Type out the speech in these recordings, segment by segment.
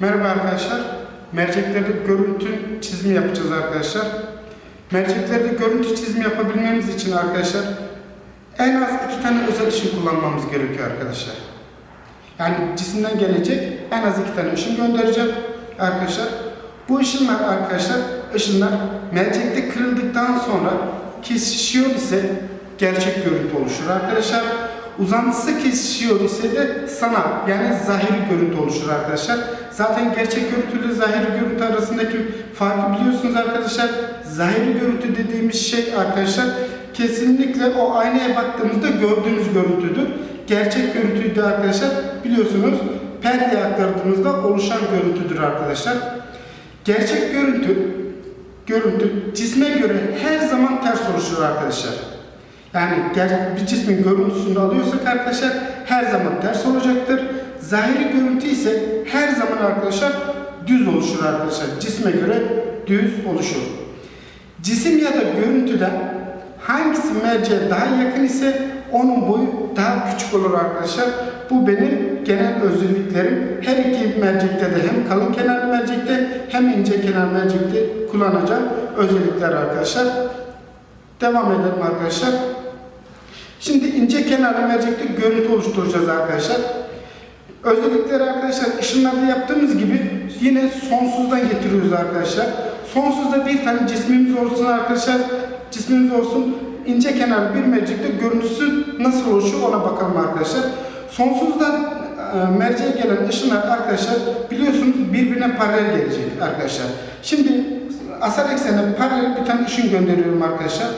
Merhaba arkadaşlar. Merceklerde görüntü çizimi yapacağız arkadaşlar. Merceklerde görüntü çizimi yapabilmemiz için arkadaşlar en az iki tane özel ışın kullanmamız gerekiyor arkadaşlar. Yani cisimden gelecek en az iki tane ışın göndereceğim arkadaşlar. Bu ışınlar arkadaşlar ışınlar mercekte kırıldıktan sonra kesişiyor ise gerçek görüntü oluşur arkadaşlar. Uzantısı kesişiyor ise de sanal yani zahiri görüntü oluşur arkadaşlar. Zaten gerçek görüntü ile zahiri görüntü arasındaki farkı biliyorsunuz arkadaşlar. Zahiri görüntü dediğimiz şey arkadaşlar kesinlikle o aynaya baktığımızda gördüğünüz görüntüdür. Gerçek görüntüyü arkadaşlar biliyorsunuz perdeye aktardığımızda oluşan görüntüdür arkadaşlar. Gerçek görüntü görüntü cisme göre her zaman ters oluşur arkadaşlar. Yani bir cismin görüntüsünü alıyorsak arkadaşlar her zaman ters olacaktır. Zahiri görüntü ise her zaman arkadaşlar düz oluşur arkadaşlar. Cisme göre düz oluşur. Cisim ya da görüntüden hangisi merceğe daha yakın ise onun boyu daha küçük olur arkadaşlar. Bu benim genel özelliklerim. Her iki mercekte de hem kalın kenar mercekte hem ince kenar mercekte kullanacağım özellikler arkadaşlar. Devam edelim arkadaşlar. Şimdi ince kenarlı mercekte görüntü oluşturacağız arkadaşlar. Özellikleri arkadaşlar ışınlarda yaptığımız gibi yine sonsuzdan getiriyoruz arkadaşlar. Sonsuzda bir tane cismimiz olsun arkadaşlar. Cismimiz olsun. ince kenarlı bir mercekte görüntüsü nasıl oluşuyor ona bakalım arkadaşlar. Sonsuzdan e, merceğe gelen ışınlar arkadaşlar biliyorsunuz birbirine paralel gelecek arkadaşlar. Şimdi asal eksene paralel bir tane ışın gönderiyorum arkadaşlar.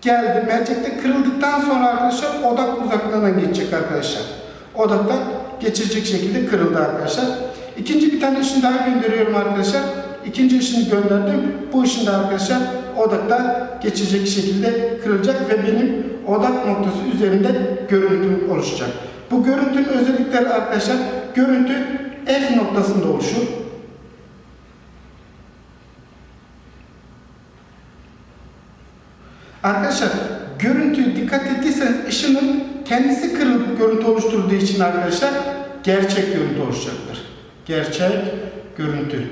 Geldi mercekte kırıldıktan sonra arkadaşlar odak uzaklığından geçecek arkadaşlar. Odakta geçecek şekilde kırıldı arkadaşlar. İkinci bir tane ışın daha gönderiyorum arkadaşlar. İkinci ışını gönderdim. Bu ışın da arkadaşlar odakta geçecek şekilde kırılacak ve benim odak noktası üzerinde görüntüm oluşacak. Bu görüntünün özellikleri arkadaşlar görüntü F noktasında oluşur. Arkadaşlar görüntüyü dikkat ettiyseniz ışının kendisi kırılıp görüntü oluşturduğu için arkadaşlar gerçek görüntü oluşacaktır. Gerçek görüntü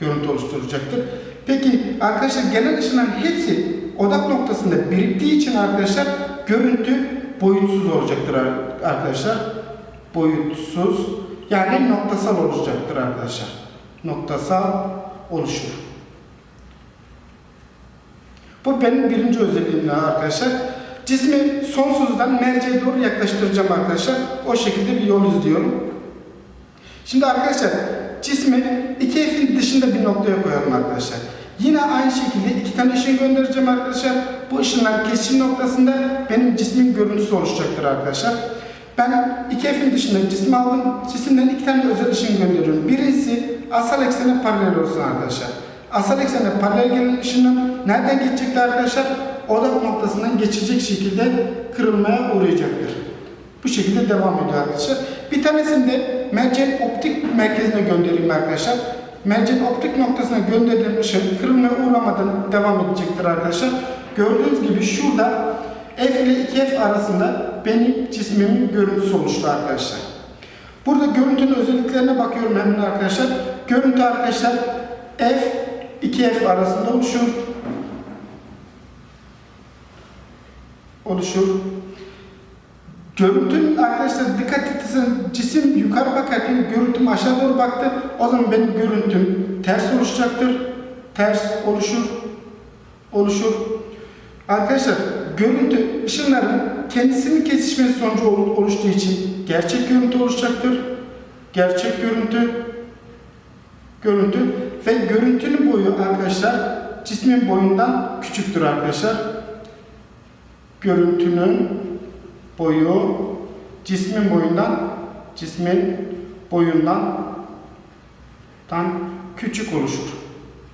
görüntü oluşturacaktır. Peki arkadaşlar gelen ışınların hepsi odak noktasında biriktiği için arkadaşlar görüntü boyutsuz olacaktır arkadaşlar. Boyutsuz yani noktasal olacaktır arkadaşlar. Noktasal oluşur. Bu benim birinci özelliğim arkadaşlar. Cismi sonsuzdan merceğe doğru yaklaştıracağım arkadaşlar. O şekilde bir yol izliyorum. Şimdi arkadaşlar cismi iki F'in dışında bir noktaya koyalım arkadaşlar. Yine aynı şekilde iki tane ışın göndereceğim arkadaşlar. Bu ışınlar kesişim noktasında benim cismin görüntüsü oluşacaktır arkadaşlar. Ben iki F'in dışında cismi aldım. Cisimden iki tane özel ışın gönderiyorum. Birincisi asal eksene paralel olsun arkadaşlar. Asal eksene paralel gelen ışınlar nereden geçecekti arkadaşlar? Odak noktasından geçecek şekilde kırılmaya uğrayacaktır. Bu şekilde devam ediyor arkadaşlar. Bir tanesini de merceğin optik merkezine göndereyim arkadaşlar. Merceğin optik noktasına gönderdiğim ışın kırılmaya uğramadan devam edecektir arkadaşlar. Gördüğünüz gibi şurada F ile 2F arasında benim cismimin görüntüsü oluştu arkadaşlar. Burada görüntünün özelliklerine bakıyorum hemen arkadaşlar. Görüntü arkadaşlar F 2F arasında oluşur. Oluşur. Görüntünün arkadaşlar dikkat etseniz cisim yukarı bakarken görüntüm aşağı doğru baktı. O zaman benim görüntüm ters oluşacaktır. Ters oluşur. Oluşur. Arkadaşlar görüntü ışınların kendisinin kesişmesi sonucu oluştuğu için gerçek görüntü oluşacaktır. Gerçek görüntü görüntü ve görüntünün boyu arkadaşlar cismin boyundan küçüktür arkadaşlar. Görüntünün boyu cismin boyundan cismin boyundan tan küçük oluşur.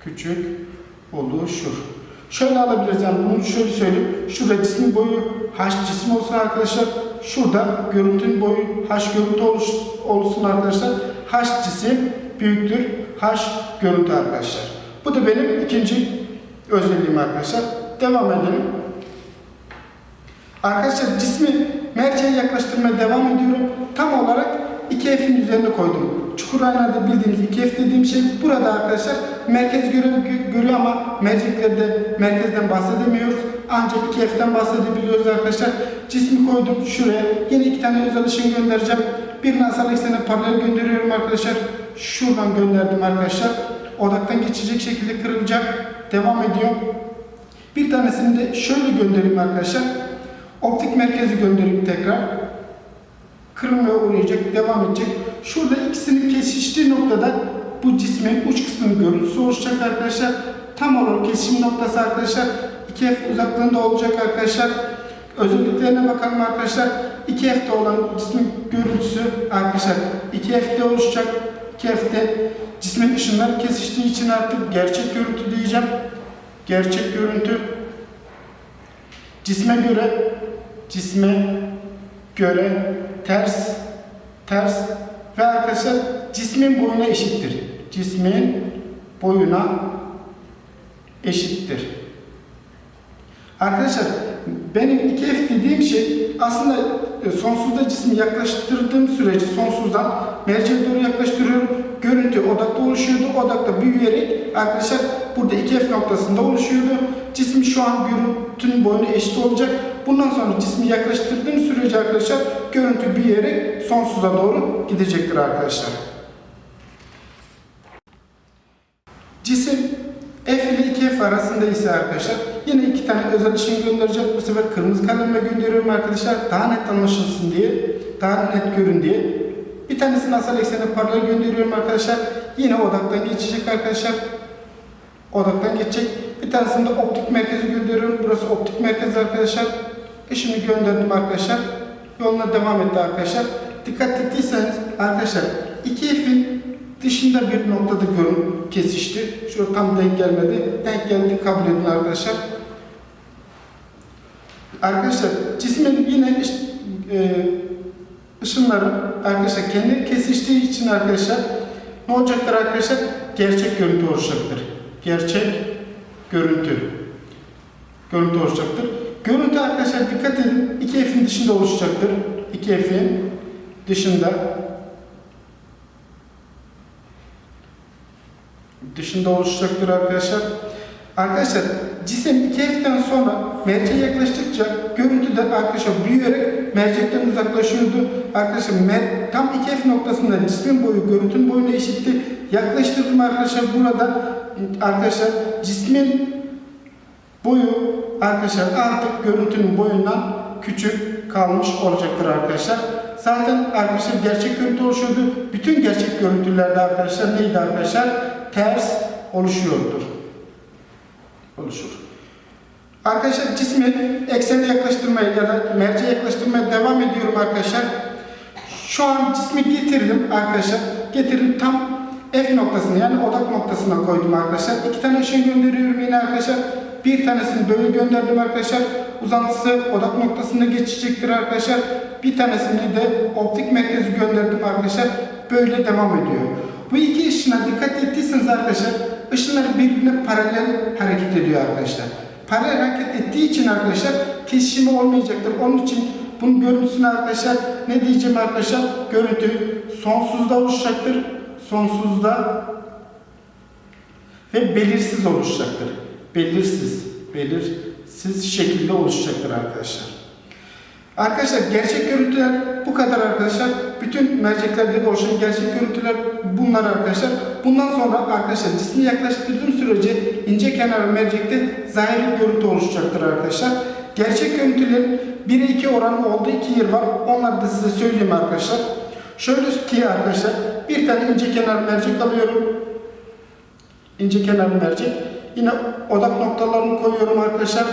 Küçük oluşur. Şöyle alabiliriz yani bunu şöyle söyleyeyim. Şurada cismin boyu h cisim olsun arkadaşlar. Şurada görüntünün boyu h görüntü oluş, olsun arkadaşlar. h cisim büyüktür h görüntü arkadaşlar. Bu da benim ikinci özelliğim arkadaşlar. Devam edelim. Arkadaşlar cismi merceğe yaklaştırmaya devam ediyorum. Tam olarak 2F'in üzerine koydum. Çukur aynada bildiğimiz 2F dediğim şey burada arkadaşlar merkez görüyor ama merceklerde merkezden bahsedemiyoruz. Ancak 2F'den bahsedebiliyoruz arkadaşlar. Cismi koydum şuraya. Yine iki tane özel ışın göndereceğim. Birini asal eksene paralel gönderiyorum arkadaşlar. Şuradan gönderdim arkadaşlar. Odaktan geçecek şekilde kırılacak. Devam ediyor. Bir tanesini de şöyle göndereyim arkadaşlar. Optik merkezi göndereyim tekrar. Kırılmaya uğrayacak, devam edecek. Şurada ikisinin kesiştiği noktada bu cismin uç kısmının görüntüsü oluşacak arkadaşlar. Tam olarak kesişim noktası arkadaşlar 2F uzaklığında olacak arkadaşlar. Özelliklerine bakalım arkadaşlar. 2F'de olan cismin görüntüsü arkadaşlar 2F'de oluşacak. 2F'de cismin ışınları kesiştiği için artık gerçek görüntü diyeceğim. Gerçek görüntü cisme göre cisme göre ters ters ve arkadaşlar cismin boyuna eşittir. Cismin boyuna eşittir. Arkadaşlar benim 2F dediğim şey aslında e, sonsuzda cismi yaklaştırdığım sürece sonsuzdan merceğe doğru yaklaştırıyorum. Görüntü odakta oluşuyordu. Odakta büyüyerek arkadaşlar burada 2F noktasında oluşuyordu. Cismi şu an görüntünün boyuna eşit olacak. Bundan sonra cismi yaklaştırdığım sürece arkadaşlar görüntü büyüyerek sonsuza doğru gidecektir arkadaşlar. Cisim F ile 2F arasında ise arkadaşlar yine iki tane özel ışın göndereceğim. Bu sefer kırmızı kalemle gönderiyorum arkadaşlar. Daha net anlaşılsın diye, daha net görün diye. Bir tanesini asal eksene paralel gönderiyorum arkadaşlar. Yine odaktan geçecek arkadaşlar. Odaktan geçecek. Bir tanesini de optik merkezi gönderiyorum. Burası optik merkez arkadaşlar. Işını gönderdim arkadaşlar. Yoluna devam etti arkadaşlar. Dikkat ettiyseniz arkadaşlar 2F'in dışında bir noktada görün kesişti. Şurada tam denk gelmedi. Denk geldi kabul edin arkadaşlar. Arkadaşlar cismin yine iş, e, ışınları arkadaşlar kendi kesiştiği için arkadaşlar ne olacaktır arkadaşlar? Gerçek görüntü oluşacaktır. Gerçek görüntü. Görüntü oluşacaktır. Görüntü arkadaşlar dikkat edin 2F'in dışında oluşacaktır. 2F'in dışında dışında oluşacaktır arkadaşlar. Arkadaşlar cisim 2F'den sonra merceğe yaklaştıkça görüntü de arkadaşlar büyüyerek mercekten uzaklaşıyordu. Arkadaşlar mer- tam 2F noktasında cismin boyu görüntünün boyuna eşitti. Yaklaştırdım arkadaşlar burada arkadaşlar cismin boyu arkadaşlar artık görüntünün boyundan küçük kalmış olacaktır arkadaşlar. Zaten arkadaşlar gerçek görüntü oluşuyordu. Bütün gerçek görüntülerde arkadaşlar neydi arkadaşlar? Ters oluşuyordur. Oluşur. Arkadaşlar cismi eksene yaklaştırmaya ya da merceğe yaklaştırmaya devam ediyorum arkadaşlar. Şu an cismi getirdim arkadaşlar. Getirdim tam F noktasına yani odak noktasına koydum arkadaşlar. İki tane ışın gönderiyorum yine arkadaşlar. Bir tanesini böyle gönderdim arkadaşlar. Uzantısı odak noktasına geçecektir arkadaşlar. Bir tanesini de optik merkezi gönderdim arkadaşlar. Böyle devam ediyor. Bu iki ışına dikkat ettiyseniz arkadaşlar ışınlar birbirine paralel hareket ediyor arkadaşlar. Paralel hareket ettiği için arkadaşlar kesişimi olmayacaktır. Onun için bunun görüntüsünü arkadaşlar ne diyeceğim arkadaşlar? Görüntü sonsuzda oluşacaktır. Sonsuzda ve belirsiz oluşacaktır. Belirsiz, belirsiz şekilde oluşacaktır arkadaşlar. Arkadaşlar gerçek görüntüler bu kadar arkadaşlar. Bütün merceklerde oluşan gerçek görüntüler bunlar arkadaşlar. Bundan sonra arkadaşlar cismi yaklaştırdığım sürece ince kenar mercekte zahiri görüntü oluşacaktır arkadaşlar. Gerçek görüntülerin 1'e 2 oranı olduğu iki yer var. Onları da size söyleyeyim arkadaşlar. Şöyle ki arkadaşlar bir tane ince kenar mercek alıyorum. İnce kenar mercek. Yine odak noktalarını koyuyorum arkadaşlar.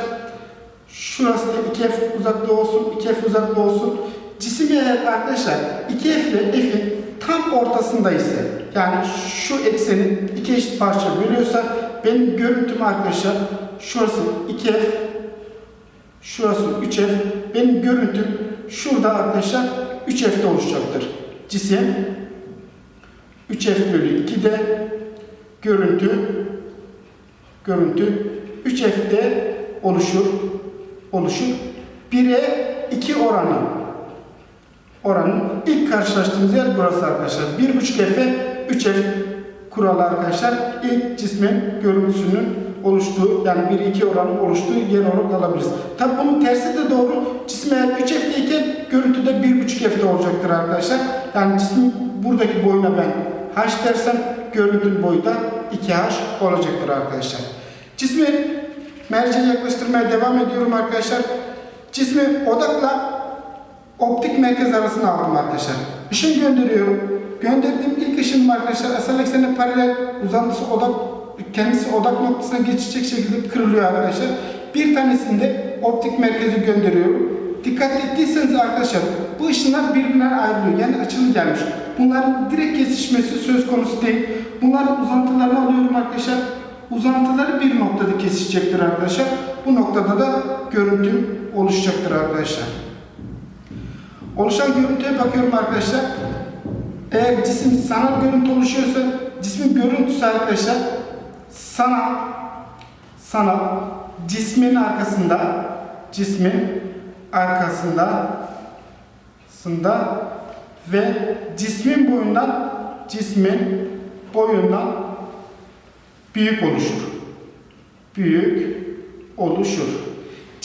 Şurası da 2F uzaklığı olsun, 2F uzaklığı olsun. Cisim eğer arkadaşlar 2F ile F'in tam ortasında ise yani şu ekseni iki eşit parça bölüyorsa benim görüntüm arkadaşlar şurası 2F şurası 3F benim görüntüm şurada arkadaşlar 3F'de oluşacaktır. Cisim 3F bölü 2'de görüntü görüntü 3F'de oluşur oluşur. 1'e 2 oranı oranın ilk karşılaştığımız yer burası arkadaşlar. 1.5 F'e 3 F kuralı arkadaşlar ilk cismin görüntüsünün oluştuğu yani 1-2 oranın oluştuğu yer olarak alabiliriz. Tabi bunun tersi de doğru. Cisim eğer 3 F'deyken görüntüde 1.5 F'de olacaktır arkadaşlar. Yani cismin buradaki boyuna ben H dersem görüntünün boyu da 2H olacaktır arkadaşlar. Cismi merceğe yaklaştırmaya devam ediyorum arkadaşlar. Cismi odakla optik merkez arasına aldım arkadaşlar. Işın gönderiyorum. Gönderdiğim ilk ışınım arkadaşlar asal eksene paralel uzantısı odak kendisi odak noktasına geçecek şekilde kırılıyor arkadaşlar. Bir tanesini de optik merkeze gönderiyorum. Dikkat ettiyseniz arkadaşlar bu ışınlar birbirinden ayrılıyor. Yani açılı gelmiş. Bunların direkt kesişmesi söz konusu değil. Bunların uzantılarını alıyorum arkadaşlar. Uzantıları bir noktada kesişecektir arkadaşlar. Bu noktada da görüntüm oluşacaktır arkadaşlar. Oluşan görüntüye bakıyorum arkadaşlar. Eğer cisim sanal görüntü oluşuyorsa cismin görüntüsü arkadaşlar sanal sanal cismin arkasında cismin arkasında sında ve cismin boyundan cismin boyundan büyük oluşur. Büyük oluşur.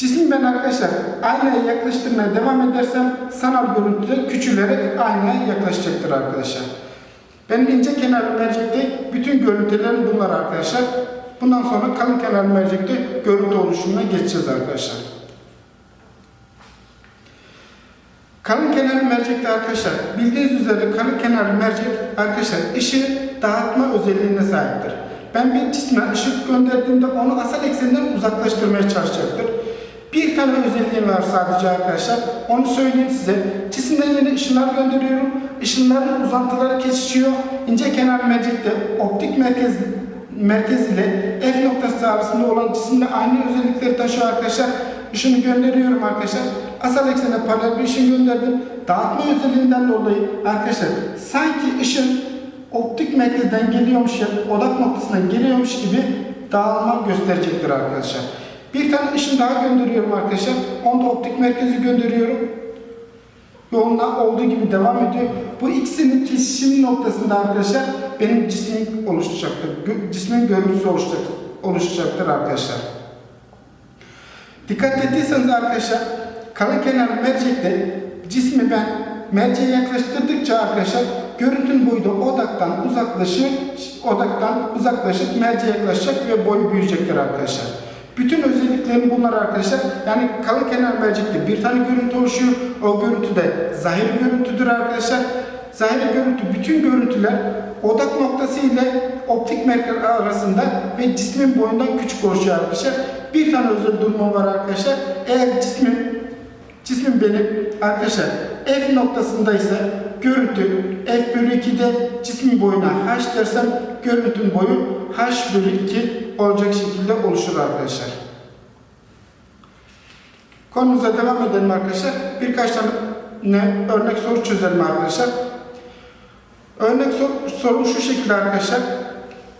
Cismi ben arkadaşlar aynaya yaklaştırmaya devam edersem sanal görüntüde küçülerek aynaya yaklaşacaktır arkadaşlar. Benim ince kenarlı mercekte bütün görüntülerim bunlar arkadaşlar. Bundan sonra kalın kenarlı mercekte görüntü oluşumuna geçeceğiz arkadaşlar. Kalın kenarlı mercekte arkadaşlar bildiğiniz üzere kalın kenarlı mercek arkadaşlar ışığı dağıtma özelliğine sahiptir. Ben bir cisme ışık gönderdiğimde onu asal ekseninden uzaklaştırmaya çalışacaktır. Bir tane özelliğim var sadece arkadaşlar. Onu söyleyeyim size. Cisimden yine ışınlar gönderiyorum. Işınların uzantıları kesişiyor. İnce kenar mercekte optik merkez merkez ile F noktası arasında olan cisimle aynı özellikleri taşıyor arkadaşlar. Işını gönderiyorum arkadaşlar. Asal eksene paralel bir ışın gönderdim. Dağıtma özelliğinden dolayı arkadaşlar sanki ışın optik merkezden geliyormuş ya odak noktasından geliyormuş gibi dağılma gösterecektir arkadaşlar. Bir tane ışın daha gönderiyorum arkadaşlar. Onu da optik merkezi gönderiyorum. Yoluna olduğu gibi devam ediyor. Bu ikisinin kesişim noktasında arkadaşlar benim cismim oluşacaktır. Cismin görüntüsü oluşacaktır, oluşacaktır arkadaşlar. Dikkat ettiyseniz arkadaşlar kalın kenar mercekte cismi ben merceğe yaklaştırdıkça arkadaşlar görüntünün boyu da odaktan uzaklaşıp odaktan uzaklaşıp merceğe yaklaşacak ve boyu büyüyecektir arkadaşlar. Bütün özelliklerim bunlar arkadaşlar. Yani kalın kenar mercekte bir tane görüntü oluşuyor. O görüntü de zahir görüntüdür arkadaşlar. Zahir görüntü bütün görüntüler odak noktası ile optik merkez arasında ve cismin boyundan küçük oluşuyor arkadaşlar. Bir tane özel durumum var arkadaşlar. Eğer cismin cismin benim arkadaşlar F noktasındaysa görüntü F bölü 2'de cismin boyuna H dersem görüntünün boyu H bölü 2 olacak şekilde oluşur arkadaşlar. Konumuza devam edelim arkadaşlar. Birkaç tane ne, örnek soru çözelim arkadaşlar. Örnek sor, sorum şu şekilde arkadaşlar.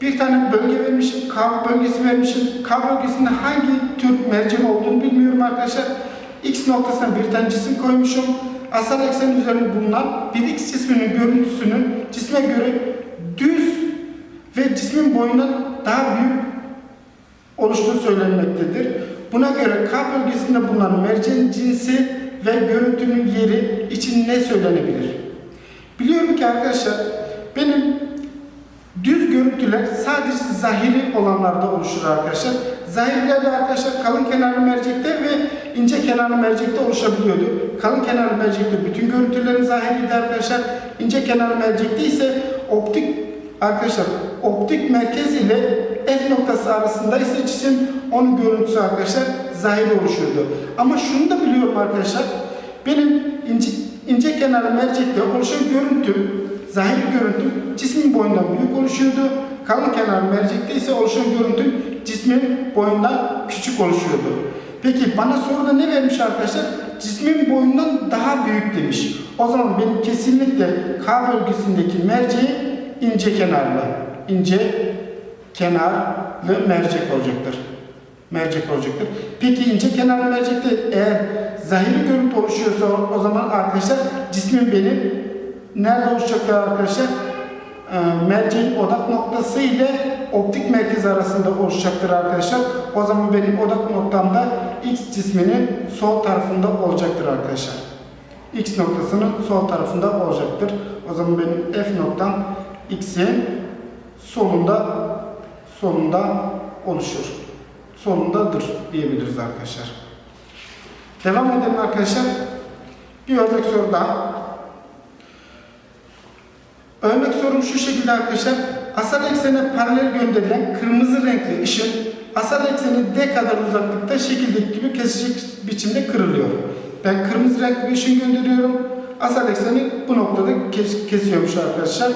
Bir tane bölge vermişim, K bölgesi vermişim. K bölgesinde hangi tür mercek olduğunu bilmiyorum arkadaşlar. X noktasına bir tane cisim koymuşum. Asal eksen üzerinde bulunan bir X cisminin görüntüsünün cisme göre düz ve cismin boyundan daha büyük oluştuğu söylenmektedir. Buna göre K bölgesinde bulunan merceğin cinsi ve görüntünün yeri için ne söylenebilir? Biliyorum ki arkadaşlar benim düz görüntüler sadece zahiri olanlarda oluşur arkadaşlar. Zahirlerde arkadaşlar kalın kenarlı mercekte ve ince kenarlı mercekte oluşabiliyordu. Kalın kenarlı mercekte bütün görüntülerin zahiriydi arkadaşlar. İnce kenarlı mercekte ise optik arkadaşlar optik merkez ile F noktası arasında ise cisim onun görüntüsü arkadaşlar zahiri oluşuyordu. Ama şunu da biliyorum arkadaşlar. Benim ince, ince kenarlı mercekte oluşan görüntü, zahiri görüntü cismin boyundan büyük oluşuyordu. Kalın kenarlı mercekte ise oluşan görüntü cismin boyundan küçük oluşuyordu. Peki bana soruda ne vermiş arkadaşlar? Cismin boyundan daha büyük demiş. O zaman benim kesinlikle K bölgesindeki merceği ince kenarlı, ince kenarlı mercek olacaktır. Mercek olacaktır. Peki ince kenarlı mercekte eğer zahiri görüntü oluşuyorsa o zaman arkadaşlar cismin benim nerede oluşacaktır arkadaşlar? Ee, merceğin odak noktası ile optik merkez arasında oluşacaktır arkadaşlar. O zaman benim odak noktamda X cisminin sol tarafında olacaktır arkadaşlar. X noktasının sol tarafında olacaktır. O zaman benim F noktam X'in solunda solunda oluşur. Solundadır diyebiliriz arkadaşlar. Devam edelim arkadaşlar. Bir örnek soru daha. Örnek sorum şu şekilde arkadaşlar. Asal eksene paralel gönderilen kırmızı renkli ışın asal ekseni D kadar uzaklıkta şekildeki gibi kesecek biçimde kırılıyor. Ben kırmızı renkli bir ışın gönderiyorum. Asal ekseni bu noktada kes, kesiyormuş arkadaşlar.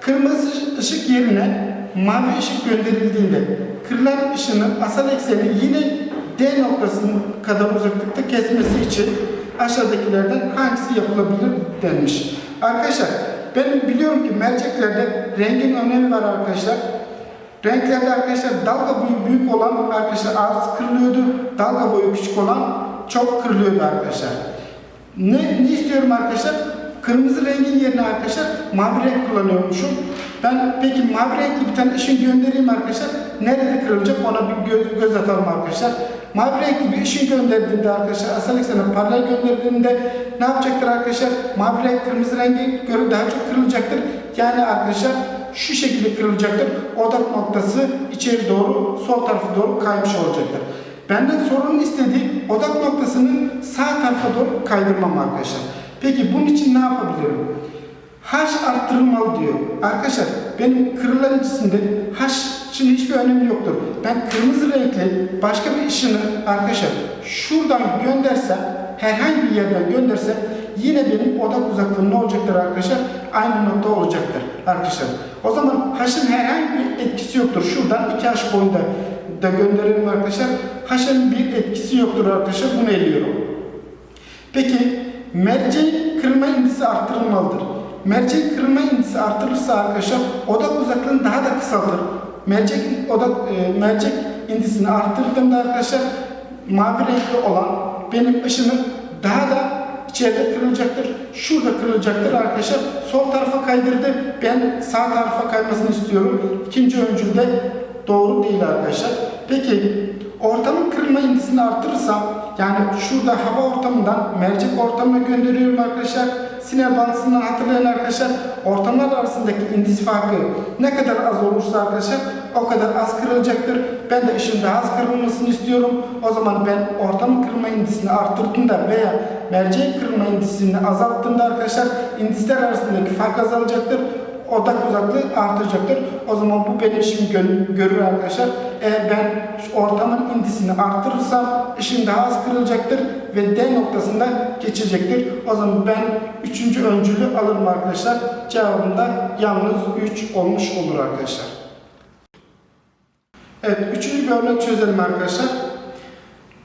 Kırmızı ışık yerine mavi ışık gönderildiğinde kırılan ışının asal ekseni yine D noktasının kadar uzaklıkta kesmesi için aşağıdakilerden hangisi yapılabilir denmiş. Arkadaşlar ben biliyorum ki merceklerde rengin önemi var arkadaşlar. Renklerde arkadaşlar dalga boyu büyük olan arkadaşlar az kırılıyordu. Dalga boyu küçük olan çok kırılıyordu arkadaşlar. Ne, ne istiyorum arkadaşlar? Kırmızı rengin yerine arkadaşlar mavi renk kullanıyormuşum. Ben peki mavi renkli bir tane ışın göndereyim arkadaşlar. Nerede kırılacak ona bir göz, göz atalım arkadaşlar. Mavi renkli bir ışın gönderdiğimde arkadaşlar asal eksene paralel gönderdiğimde ne yapacaktır arkadaşlar? Mavi renk kırmızı rengi göre daha çok kırılacaktır. Yani arkadaşlar şu şekilde kırılacaktır. Odak noktası içeri doğru sol tarafa doğru kaymış olacaktır. Benden sorunun istediği odak noktasının sağ tarafa doğru kaydırmam arkadaşlar. Peki bunun için ne yapabilirim? H arttırılmalı diyor. Arkadaşlar benim kırılan cisimde H için hiçbir önemi yoktur. Ben kırmızı renkli başka bir ışını arkadaşlar şuradan göndersem herhangi bir yerden göndersem yine benim odak uzaklığım ne olacaktır arkadaşlar? Aynı nokta olacaktır arkadaşlar. O zaman H'ın herhangi bir etkisi yoktur. Şuradan 2H boyunda da gönderelim arkadaşlar. H'ın bir etkisi yoktur arkadaşlar. Bunu eliyorum. Peki merceğin kırılma indisi arttırılmalıdır. Mercek kırılma indisi artırırsa arkadaşlar odak uzaklığını daha da kısaltır. Mercek odak e, mercek indisini arttırdığımda arkadaşlar mavi renkli olan benim ışınım daha da içeride kırılacaktır. Şurada kırılacaktır arkadaşlar. Sol tarafa kaydırdı. Ben sağ tarafa kaymasını istiyorum. İkinci öncülde doğru değil arkadaşlar. Peki ortamın kırılma indisini artırırsam yani şurada hava ortamından mercek ortamına gönderiyorum arkadaşlar. Sinir bağlantısından hatırlayan arkadaşlar ortamlar arasındaki indis farkı ne kadar az olursa arkadaşlar o kadar az kırılacaktır. Ben de ışın daha az kırılmasını istiyorum. O zaman ben ortamın kırılma indisini arttırdığımda veya merceğin kırılma indisini azalttığımda arkadaşlar indisler arasındaki fark azalacaktır odak uzaklığı artacaktır. O zaman bu benim işimi gö- görür arkadaşlar. Eğer ben ortamın indisini arttırırsam ışın daha az kırılacaktır ve D noktasında geçecektir. O zaman ben üçüncü öncülü alırım arkadaşlar. Cevabım da yalnız 3 olmuş olur arkadaşlar. Evet, üçüncü bir örnek çözelim arkadaşlar.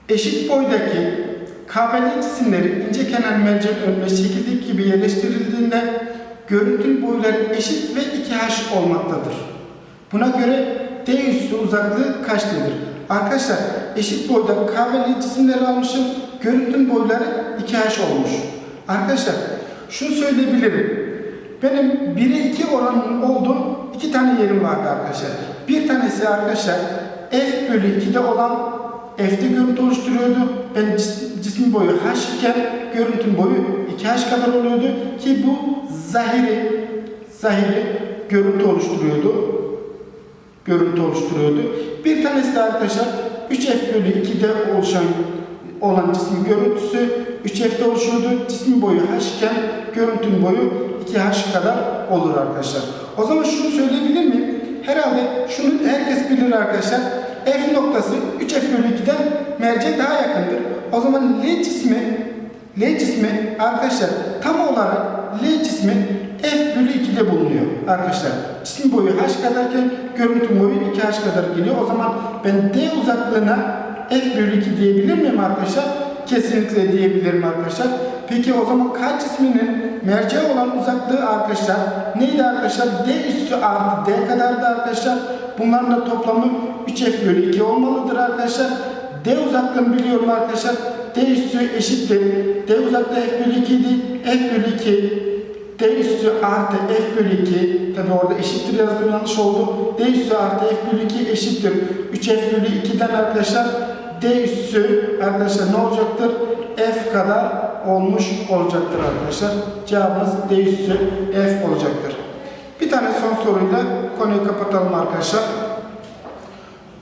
Eşit boydaki kahveli cisimleri ince kenar mercek önüne şekildeki gibi yerleştirildiğinde görüntünün boyları eşit ve 2h olmaktadır. Buna göre D üssü uzaklığı kaçtadır? Arkadaşlar eşit boyda kahveli cisimleri almışım. Görüntünün boyları 2h olmuş. Arkadaşlar şunu söyleyebilirim. Benim 1'e 2 oranının olduğu iki tane yerim vardı arkadaşlar. Bir tanesi arkadaşlar f bölü 2'de olan f'de görüntü oluşturuyordu. Ben cis- cismin boyu h iken görüntünün boyu 2h kadar oluyordu ki bu zahiri zahiri görüntü oluşturuyordu. Görüntü oluşturuyordu. Bir tanesi de arkadaşlar 3f bölü 2'de oluşan olan cismin görüntüsü 3f'de oluşuyordu. Cismin boyu h iken görüntünün boyu 2h kadar olur arkadaşlar. O zaman şunu söyleyebilir miyim? Herhalde şunu herkes bilir arkadaşlar. F noktası 3f bölü 2'den merceğe daha yakındır. O zaman L cismi L cismi arkadaşlar tam olarak L cismi F bölü 2'de bulunuyor arkadaşlar. Cismin boyu h kadarken görüntü boyu 2h kadar geliyor. O zaman ben D uzaklığına F bölü 2 diyebilir miyim arkadaşlar? Kesinlikle diyebilirim arkadaşlar. Peki o zaman K cisminin merceğe olan uzaklığı arkadaşlar neydi arkadaşlar? D üssü artı D kadardı arkadaşlar. Bunların da toplamı 3F bölü 2 olmalıdır arkadaşlar. D uzaklığını biliyorum arkadaşlar. D üssü eşittir. D uzaklığı f bölü 2 idi. F bölü 2 D üssü artı F bölü 2 tabi orada eşittir yazdım yanlış oldu. D üssü artı F bölü 2 eşittir. 3F bölü 2'den arkadaşlar D üssü arkadaşlar ne olacaktır? F kadar olmuş olacaktır arkadaşlar. Cevabımız D üssü F olacaktır. Bir tane son soruyla konuyu kapatalım arkadaşlar.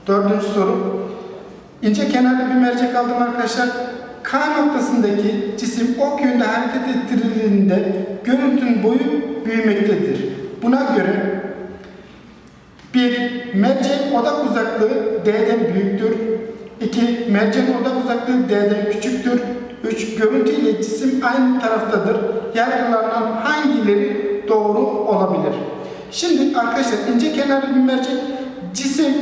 Dördüncü soru. İnce kenarlı bir mercek aldım arkadaşlar. K noktasındaki cisim ok yönde hareket ettirildiğinde görüntünün boyu büyümektedir. Buna göre bir Merceğin odak uzaklığı D'den büyüktür. 2. Merceğin odak uzaklığı D'den küçüktür. 3. Görüntü ile cisim aynı taraftadır. Yargılanan hangileri doğru olabilir? Şimdi arkadaşlar ince kenarlı bir mercek cisim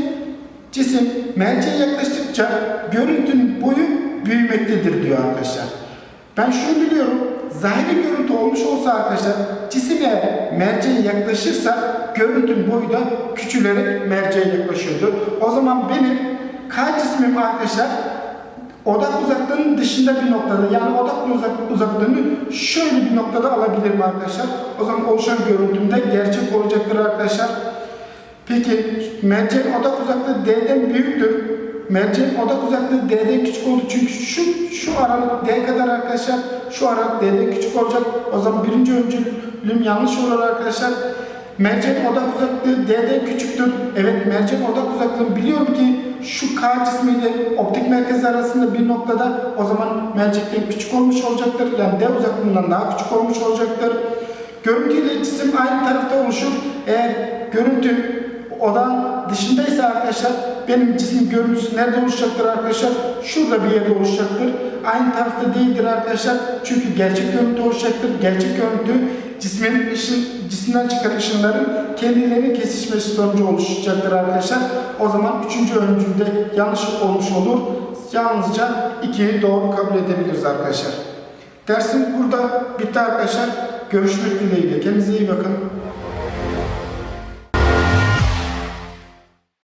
cisim merceğe yaklaştıkça görüntünün boyu büyümektedir diyor arkadaşlar. Ben şunu biliyorum. Zahiri görüntü olmuş olsa arkadaşlar cisim eğer merceğe yaklaşırsa görüntünün boyu da küçülerek merceğe yaklaşıyordu. O zaman benim K cismim arkadaşlar odak uzaklığının dışında bir noktada yani odak uzak, uzaklığını şöyle bir noktada alabilirim arkadaşlar. O zaman oluşan görüntümde gerçek olacaktır arkadaşlar. Peki merceğin odak uzaklığı D'den büyüktür. Merceğin odak uzaklığı D'den küçük oldu. Çünkü şu şu aralık D kadar arkadaşlar. Şu aralık D'den küçük olacak. O zaman birinci öncülüm yanlış olur arkadaşlar. Merceğin odak uzaklığı D'den küçüktür. Evet merceğin odak uzaklığını biliyorum ki şu K cismiyle optik merkez arasında bir noktada o zaman mercekten küçük olmuş olacaktır. Yani D uzaklığından daha küçük olmuş olacaktır. Görüntü ile cisim aynı tarafta oluşur. Eğer görüntü odan dışındaysa arkadaşlar benim cismin görüntüsü nerede oluşacaktır arkadaşlar? Şurada bir yerde oluşacaktır. Aynı tarafta değildir arkadaşlar. Çünkü gerçek görüntü oluşacaktır. Gerçek görüntü cismin ışın, cisimden çıkan ışınların kendilerinin kesişmesi sonucu oluşacaktır arkadaşlar. O zaman üçüncü öncülde yanlış olmuş olur. Yalnızca ikiyi doğru kabul edebiliriz arkadaşlar. Dersimiz burada bitti arkadaşlar. Görüşmek dileğiyle. Kendinize iyi bakın.